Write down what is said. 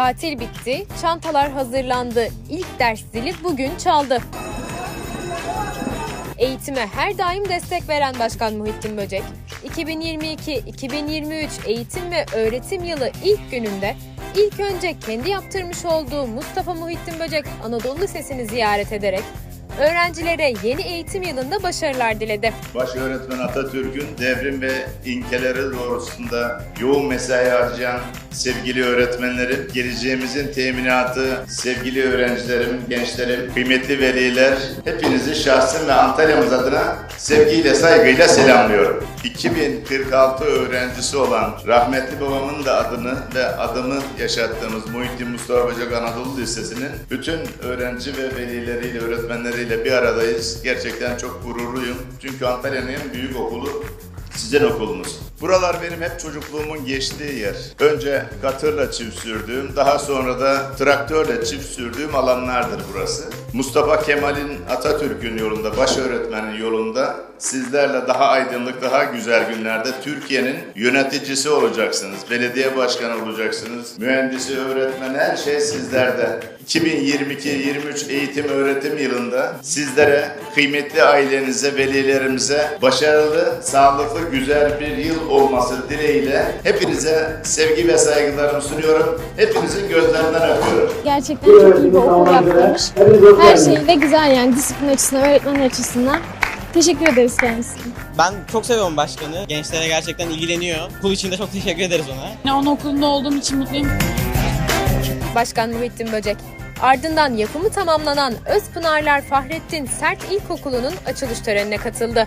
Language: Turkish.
Tatil bitti, çantalar hazırlandı. İlk ders zili bugün çaldı. Eğitime her daim destek veren Başkan Muhittin Böcek, 2022-2023 eğitim ve öğretim yılı ilk gününde ilk önce kendi yaptırmış olduğu Mustafa Muhittin Böcek Anadolu Lisesi'ni ziyaret ederek öğrencilere yeni eğitim yılında başarılar diledi. Baş öğretmen Atatürk'ün devrim ve ilkeleri doğrultusunda yoğun mesai harcayan sevgili öğretmenlerim, geleceğimizin teminatı, sevgili öğrencilerim, gençlerim, kıymetli veliler, hepinizi şahsım ve Antalya'mız adına sevgiyle, saygıyla selamlıyorum. 2046 öğrencisi olan rahmetli babamın da adını ve adımı yaşattığımız Muhittin Mustafa Böcek Anadolu Lisesi'nin bütün öğrenci ve velileriyle, öğretmenleriyle bir aradayız. Gerçekten çok gururluyum. Çünkü Antalya'nın en büyük okulu sizin okulunuz. Buralar benim hep çocukluğumun geçtiği yer. Önce katırla çift sürdüğüm, daha sonra da traktörle çift sürdüğüm alanlardır burası. Mustafa Kemal'in Atatürk'ün yolunda, baş öğretmenin yolunda sizlerle daha aydınlık, daha güzel günlerde Türkiye'nin yöneticisi olacaksınız. Belediye başkanı olacaksınız. Mühendisi, öğretmen her şey sizlerde. 2022-23 eğitim öğretim yılında sizlere, kıymetli ailenize, velilerimize başarılı, sağlıklı, güzel bir yıl olması dileğiyle hepinize sevgi ve saygılarımı sunuyorum. Hepinizin gözlerinden öpüyorum. Gerçekten çok iyi bir okul yaptırmış. Her şeyiyle güzel yani disiplin açısından, öğretmen açısından. Teşekkür ederiz kendisine. Ben çok seviyorum başkanı. Gençlere gerçekten ilgileniyor. Okul için de çok teşekkür ederiz ona. Onun okulunda olduğum için mutluyum. Başkan Muhittin Böcek. Ardından yapımı tamamlanan Özpınarlar Fahrettin Sert İlkokulu'nun açılış törenine katıldı.